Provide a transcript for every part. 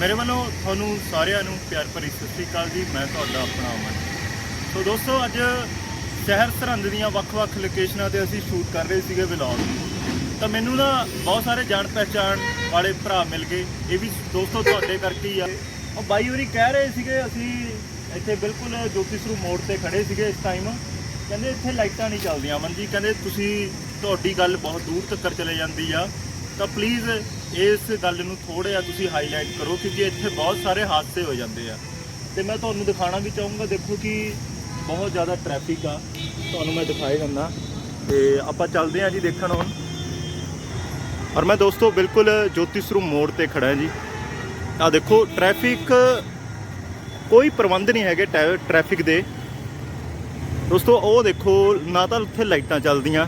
ਮੇਰੇ ਵੱਲੋਂ ਤੁਹਾਨੂੰ ਸਾਰਿਆਂ ਨੂੰ ਪਿਆਰ ਭਰੀ ਸਤਿ ਸ੍ਰੀ ਅਕਾਲ ਜੀ, ਮੈਂ ਤੁਹਾਡਾ ਆਪਣਾ ਅਮਨ। ਸੋ ਦੋਸਤੋ, ਅੱਜ ਸ਼ਹਿਰ ਸਰਹੰਦ ਦੀਆਂ ਵੱਖ-ਵੱਖ ਲੋਕੇਸ਼ਨਾਂ ਤੇ ਅਸੀਂ ਸ਼ੂਟ ਕਰ ਰਹੇ ਸੀਗੇ ਵਲੌਗ ਤਾਂ ਮੈਨੂੰ ਨਾ ਬਹੁਤ ਸਾਰੇ ਜਾਣ ਪਹਿਚਾਣ ਵਾਲੇ ਭਰਾ ਮਿਲ ਗਏ। ਇਹ ਵੀ ਦੋਸਤੋ, ਤੁਹਾਡੇ ਕਰਕੇ ਹੀ ਆ। ਉਹ ਬਾਈ ਹੋਰੀ ਕਹਿ ਰਹੇ ਸੀਗੇ, ਅਸੀਂ ਇੱਥੇ ਬਿਲਕੁਲ ਜੋਤੀ ਸਰੂਪ ਮੋੜ ਤੇ ਖੜੇ ਸੀਗੇ ਇਸ ਟਾਈਮ ਕਹਿੰਦੇ ਇੱਥੇ ਲਾਈਟਾਂ ਨਹੀਂ ਚੱਲਦੀਆਂ, ਅਮਨ ਜੀ। ਕਹਿੰਦੇ ਤੁਸੀਂ ਤੁਹਾਡੀ ਗੱਲ ਬਹੁਤ ਦੂਰ ਤੱਕ ਚਲੇ ਜਾਂਦੀ ਆ। ਤਾਂ ਪਲੀਜ਼ ਇਸ ਗੱਲ ਨੂੰ ਥੋੜਾ ਜਿਹਾ ਤੁਸੀਂ ਹਾਈਲਾਈਟ ਕਰੋ ਕਿਉਂਕਿ ਇੱਥੇ ਬਹੁਤ ਸਾਰੇ ਹਾਦਸੇ ਹੋ ਜਾਂਦੇ ਆ। ਤੇ ਮੈਂ ਤੁਹਾਨੂੰ ਦਿਖਾਣਾ ਵੀ ਚਾਹੂੰਗਾ, ਦੇਖੋ ਕਿ ਬਹੁਤ ਜ਼ਿਆਦਾ ਟ੍ਰੈਫਿਕ ਆ। ਤੁਹਾਨੂੰ ਮੈਂ ਦਿਖਾਏ ਜਾਂਦਾ। ਤੇ ਆਪਾਂ ਚੱਲਦੇ ਆ ਜੀ ਦੇਖਣ ਹੁਣ। ਔਰ ਮੈਂ ਦੋਸਤੋ ਬਿਲਕੁਲ ਜੋਤੀ ਸਰੂਪ ਮੋੜ ਤੇ ਖੜਾ ਜੀ। ਆ ਦੇਖੋ ਟ੍ਰੈਫਿਕ ਕੋਈ ਪ੍ਰਬੰਧ ਨਹੀਂ ਹੈਗੇ ਟੈ- ਟ੍ਰੈਫਿਕ ਦੇ। ਦੋਸਤੋ, ਉਹ ਦੇਖੋ, ਨਾ ਤਾਂ ਉੱਥੇ ਲਾਈਟਾਂ ਚੱਲਦੀਆਂ।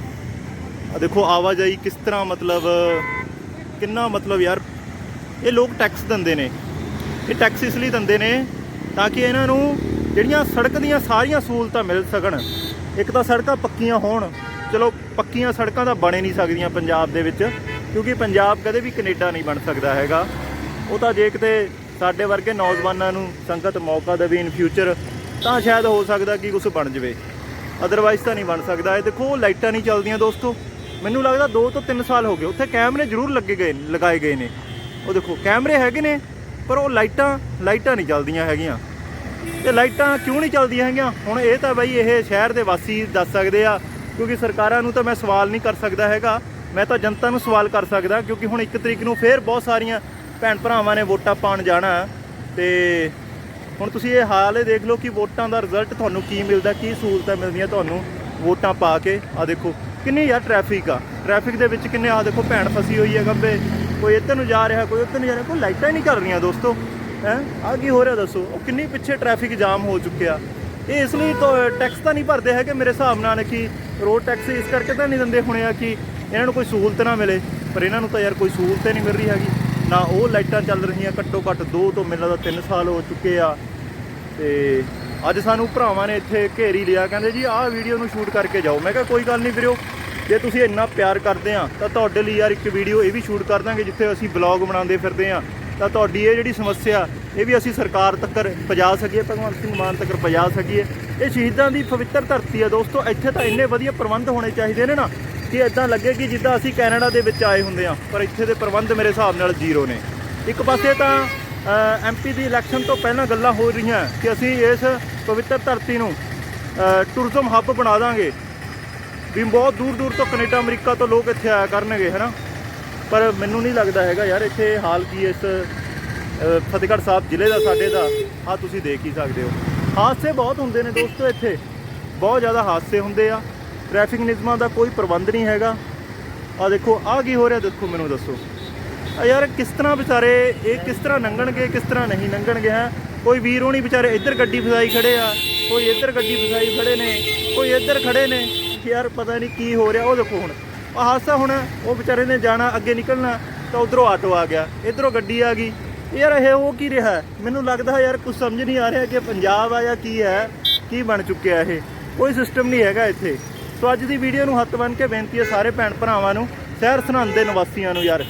ਆ ਦੇਖੋ, ਆਵਾਜਾਈ ਕਿਸ ਤਰ੍ਹਾਂ ਮਤਲਬ ਕਿੰਨਾ ਮਤਲਬ ਯਾਰ, ਇਹ ਲੋਕ ਟੈਕਸ ਦਿੰਦੇ ਨੇ। ਇਹ ਟੈਕਸ ਇਸ ਲਈ ਦਿੰਦੇ ਨੇ ਤਾਂ ਕਿ ਇਹਨਾਂ ਨੂੰ ਜਿਹੜੀਆਂ ਸੜਕ ਦੀਆਂ ਸਾਰੀਆਂ ਸਹੂਲਤਾਂ ਮਿਲ ਸਕਣ। ਇੱਕ ਤਾਂ ਸੜਕਾਂ ਪੱਕੀਆਂ ਹੋਣ। ਚਲੋ, ਪੱਕੀਆਂ ਸੜਕਾਂ ਤਾਂ ਬਣੇ ਨਹੀਂ ਸਕਦੀਆਂ ਪੰਜਾਬ ਦੇ ਵਿੱਚ, ਕਿਉਂਕਿ ਪੰਜਾਬ ਕਦੇ ਵੀ ਕੈਨੇਡਾ ਨਹੀਂ ਬਣ ਸਕਦਾ ਹੈਗਾ। ਉਹ ਤਾਂ ਜੇ ਕਿਤੇ ਸਾਡੇ ਵਰਗੇ ਨੌਜਵਾਨਾਂ ਨੂੰ ਸੰਗਤ ਮੌਕਾ ਦੇਵੇ ਇਨ ਫਿਊਚਰ ਤਾਂ ਸ਼ਾਇਦ ਹੋ ਸਕਦਾ ਕਿ ਕੁਝ ਬਣ ਜਵੇ। ਅਦਰਵਾਈਜ਼ ਤਾਂ ਨਹੀਂ ਬਣ ਸਕਦਾ। ਇਹ ਦੇਖੋ, ਲਾਈਟਾਂ ਨਹੀਂ ਚੱਲਦੀਆਂ ਦੋਸਤੋ। ਮੈਨੂੰ ਲੱਗਦਾ 2 ਤੋਂ 3 ਸਾਲ ਹੋ ਗਏ, ਉੱਥੇ ਕੈਮਰੇ ਜ਼ਰੂਰ ਲੱਗੇ ਗਏ, ਲਗਾਏ ਗਏ ਨੇ। ਉਹ ਦੇਖੋ, ਕੈਮਰੇ ਹੈਗੇ ਨੇ, ਪਰ ਉਹ ਲਾਈਟਾਂ ਲਾਈਟਾਂ ਨਹੀਂ ਚੱਲਦੀਆਂ ਹੈਗੀਆਂ। ਤੇ ਲਾਈਟਾਂ ਕਿਉਂ ਨਹੀਂ ਚੱਲਦੀਆਂ ਹੈਗੀਆਂ? ਹੁਣ ਇਹ ਤਾਂ ਬਈ ਇਹ ਸ਼ਹਿਰ ਦੇ ਵਾਸੀ ਦੱਸ ਸਕਦੇ ਆ, ਕਿਉਂਕਿ ਸਰਕਾਰਾਂ ਨੂੰ ਤਾਂ ਮੈਂ ਸਵਾਲ ਨਹੀਂ ਕਰ ਸਕਦਾ ਹੈਗਾ। ਮੈਂ ਤਾਂ ਜਨਤਾ ਨੂੰ ਸਵਾਲ ਕਰ ਸਕਦਾ, ਕਿਉਂਕਿ ਹੁਣ 1 ਤਰੀਕ ਨੂੰ ਫੇਰ ਬਹੁਤ ਸਾਰੀਆਂ ਭੈਣ ਭਰਾਵਾਂ ਨੇ ਵੋਟਾਂ ਪਾਉਣ ਜਾਣਾ। ਤੇ ਹੁਣ ਤੁਸੀਂ ਇਹ ਹਾਲ ਇਹ ਦੇਖ ਲਓ ਕਿ ਵੋਟਾਂ ਦਾ ਰਿਜ਼ਲਟ ਤੁਹਾਨੂੰ ਕੀ ਮਿਲਦਾ, ਕੀ ਸਹੂਲਤਾਂ ਮਿਲਦੀਆਂ ਤੁਹਾਨੂੰ ਵੋਟਾਂ ਪਾ ਕੇ। ਆ ਦੇਖੋ ਕਿੰਨੀ ਯਾਰ ਟ੍ਰੈਫਿਕ ਆ। ਟ੍ਰੈਫਿਕ ਦੇ ਵਿੱਚ ਕਿੰਨੇ ਆ ਦੇਖੋ ਭੈਣ ਫਸੀ ਹੋਈ ਹੈ ਗੱਬੇ ਕੋਈ ਇੱਧਰ ਨੂੰ ਜਾ ਰਿਹਾ, ਕੋਈ ਉੱਧਰ ਨੂੰ ਜਾ ਰਿਹਾ, ਕੋਈ ਲਾਈਟਾਂ ਹੀ ਨਹੀਂ ਚੱਲ ਰਹੀਆਂ ਦੋਸਤੋ। ਹੈ ਆ ਕੀ ਹੋ ਰਿਹਾ ਦੱਸੋ? ਉਹ ਕਿੰਨੀ ਪਿੱਛੇ ਟ੍ਰੈਫਿਕ ਜਾਮ ਹੋ ਚੁੱਕਿਆ। ਇਹ ਇਸ ਲਈ ਤਾਂ ਟੈਕਸ ਤਾਂ ਨਹੀਂ ਭਰਦੇ ਹੈਗੇ ਮੇਰੇ ਹਿਸਾਬ ਨਾਲ ਕਿ ਰੋਡ ਟੈਕਸ ਇਸ ਕਰਕੇ ਤਾਂ ਨਹੀਂ ਦਿੰਦੇ ਹੋਣੇ ਆ ਕਿ ਇਹਨਾਂ ਨੂੰ ਕੋਈ ਸਹੂਲਤ ਨਾ ਮਿਲੇ। ਪਰ ਇਹਨਾਂ ਨੂੰ ਤਾਂ ਯਾਰ ਕੋਈ ਸਹੂਲਤ ਨਹੀਂ ਮਿਲ ਰਹੀ ਹੈਗੀ। ਨਾ ਉਹ ਲਾਈਟਾਂ ਚੱਲ ਰਹੀਆਂ ਘੱਟੋ ਘੱਟ 2 ਤੋਂ ਮੈਨੂੰ ਲੱਗਦਾ 3 ਸਾਲ ਹੋ ਚੁੱਕੇ ਆ। ਤੇ ਅੱਜ ਸਾਨੂੰ ਭਰਾਵਾਂ ਨੇ ਇੱਥੇ ਘੇਰੀ ਲਿਆ, ਕਹਿੰਦੇ ਜੀ ਆਹ ਵੀਡੀਓ ਨੂੰ ਸ਼ੂਟ ਕਰਕੇ ਜਾਓ। ਮੈਂ ਕਿਹਾ, ਕੋਈ ਗੱਲ ਨਹੀਂ ਵੀਰਿਓ ਜੇ ਤੁਸੀਂ ਇੰਨਾ ਪਿਆਰ ਕਰਦੇ ਆ, ਤਾਂ ਤੁਹਾਡੇ ਲਈ ਯਾਰ ਇੱਕ ਵੀਡੀਓ ਇਹ ਵੀ ਸ਼ੂਟ ਕਰ ਦਾਂਗੇ, ਜਿੱਥੇ ਅਸੀਂ ਬਲੌਗ ਬਣਾਉਂਦੇ ਫਿਰਦੇ ਆ। ਤਾਂ ਤੁਹਾਡੀ ਇਹ ਜਿਹੜੀ ਸਮੱਸਿਆ, ਇਹ ਵੀ ਅਸੀਂ ਸਰਕਾਰ ਤੱਕ ਪਹੁੰਚਾ ਸਕੀਏ, ਭਗਵੰਤ ਸਿੰਘ ਮਾਨ ਤੱਕ ਪਹੁੰਚਾ ਸਕੀਏ। ਇਹ ਸ਼ਹੀਦਾਂ ਦੀ ਪਵਿੱਤਰ ਧਰਤੀ ਆ ਦੋਸਤੋ, ਇੱਥੇ ਤਾਂ ਇੰਨੇ ਵਧੀਆ ਪ੍ਰਬੰਧ ਹੋਣੇ ਚਾਹੀਦੇ ਨੇ ਨਾ, ਕਿ ਇਦਾਂ ਲੱਗੇ ਕਿ ਜਿੱਦਾਂ ਅਸੀਂ ਕੈਨੇਡਾ ਦੇ ਵਿੱਚ ਆਏ ਹੁੰਦੇ ਆ, ਪਰ ਇੱਥੇ ਦੇ ਪ੍ਰਬੰਧ ਮੇਰੇ ਹਿਸਾਬ ਨਾਲ ਜ਼ੀਰੋ ਨੇ। ਇੱਕ ਪਾਸੇ ਤਾਂ ਐਮਪੀ ਦੀ ਇਲੈਕਸ਼ਨ ਤੋਂ ਪਹਿਲਾਂ ਗੱਲਾਂ ਹੋ ਰਹੀਆਂ, ਕਿ ਅਸੀਂ ਇਸ ਪਵਿੱਤਰ ਧਰਤੀ ਨੂੰ ਟੂਰਿਜ਼ਮ ਹੱਬ ਬਣਾ ਦਾਂਗੇ। ਵੀ ਬਹੁਤ ਦੂਰ ਦੂਰ ਤੋਂ ਕੈਨੇਡਾ, ਅਮਰੀਕਾ ਤੋਂ ਲੋਕ ਇੱਥੇ ਆਇਆ ਕਰਨਗੇ, ਹੈਨਾ? ਪਰ ਮੈਨੂੰ ਨਹੀਂ ਲੱਗਦਾ ਹੈਗਾ ਯਾਰ, ਇੱਥੇ ਹਾਲ ਕੀ ਇਸ ਫਤਿਹਗੜ੍ਹ ਸਾਹਿਬ ਜ਼ਿਲ੍ਹੇ ਦਾ, ਸਾਡੇ ਦਾ। ਆ ਤੁਸੀਂ ਦੇਖ ਹੀ ਸਕਦੇ ਹੋ। ਹਾਦਸੇ ਬਹੁਤ ਹੁੰਦੇ ਨੇ ਦੋਸਤੋ ਇੱਥੇ। ਬਹੁਤ ਜ਼ਿਆਦਾ ਹਾਦਸੇ ਹੁੰਦੇ ਆ। ਟ੍ਰੈਫਿਕ ਨਿਯਮਾਂ ਦਾ ਕੋਈ ਪ੍ਰਬੰਧ ਨਹੀਂ ਹੈਗਾ। ਆ ਦੇਖੋ ਆ ਕੀ ਹੋ ਰਿਹਾ ਦੇਖੋ, ਮੈਨੂੰ ਦੱਸੋ। ਆ ਯਾਰ ਕਿਸ ਤਰ੍ਹਾਂ ਵਿਚਾਰੇ, ਇਹ ਕਿਸ ਤਰ੍ਹਾਂ ਲੰਘਣਗੇ ਕਿਸ ਤਰ੍ਹਾਂ ਨਹੀਂ ਲੰਘਣਗੇ ਹੈ? ਕੋਈ ਵੀਰ ਹੋਣੀ ਵਿਚਾਰੇ ਇੱਧਰ ਗੱਡੀ ਫਸਾਈ ਖੜੇ ਆ, ਕੋਈ ਇੱਧਰ ਗੱਡੀ ਫਸਾਈ ਖੜੇ ਨੇ, ਕੋਈ ਇੱਧਰ ਖੜੇ ਨੇ, ਯਾਰ ਪਤਾ ਨਹੀਂ ਕੀ ਹੋ ਰਿਹਾ, ਉਹ ਦੇਖੋ ਹੁਣ। ਆ ਹਾਦਸਾ ਹੁਣ ਉਹ ਵਿਚਾਰੇ ਨੇ ਜਾਣਾ, ਅੱਗੇ ਨਿਕਲਣਾ, ਤਾਂ ਉਧਰੋਂ ਆਟੋ ਆ ਗਿਆ, ਇਧਰੋਂ ਗੱਡੀ ਆ ਗਈ। ਯਾਰ ਇਹ ਉਹ ਕੀ ਰਿਹਾ? ਮੈਨੂੰ ਲੱਗਦਾ ਯਾਰ ਕੁਝ ਸਮਝ ਨਹੀਂ ਆ ਰਿਹਾ ਕਿ ਪੰਜਾਬ ਆ ਜਾਂ ਕੀ ਹੈ, ਕੀ ਬਣ ਚੁੱਕਿਆ ਇਹ। ਕੋਈ ਸਿਸਟਮ ਨਹੀਂ ਹੈਗਾ ਇੱਥੇ। ਸੋ ਅੱਜ ਦੀ ਵੀਡੀਓ ਨੂੰ ਹੱਥ ਬੰਨ ਕੇ ਬੇਨਤੀ ਹੈ ਸਾਰੇ ਭੈਣ ਭਰਾਵਾਂ ਨੂੰ ਸ਼ਹਿਰ ਸਰਹੰਦ ਦੇ ਨਿਵਾਸੀਆਂ ਨੂੰ ਯਾਰ।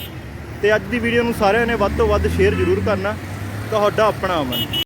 ਤੇ ਅੱਜ ਦੀ ਵੀਡੀਓ ਨੂੰ ਸਾਰਿਆਂ ਨੇ ਵੱਧ ਤੋਂ ਵੱਧ ਸ਼ੇਅਰ ਜ਼ਰੂਰ ਕਰਨਾ। ਤੁਹਾਡਾ ਆਪਣਾ ਅਮਨ।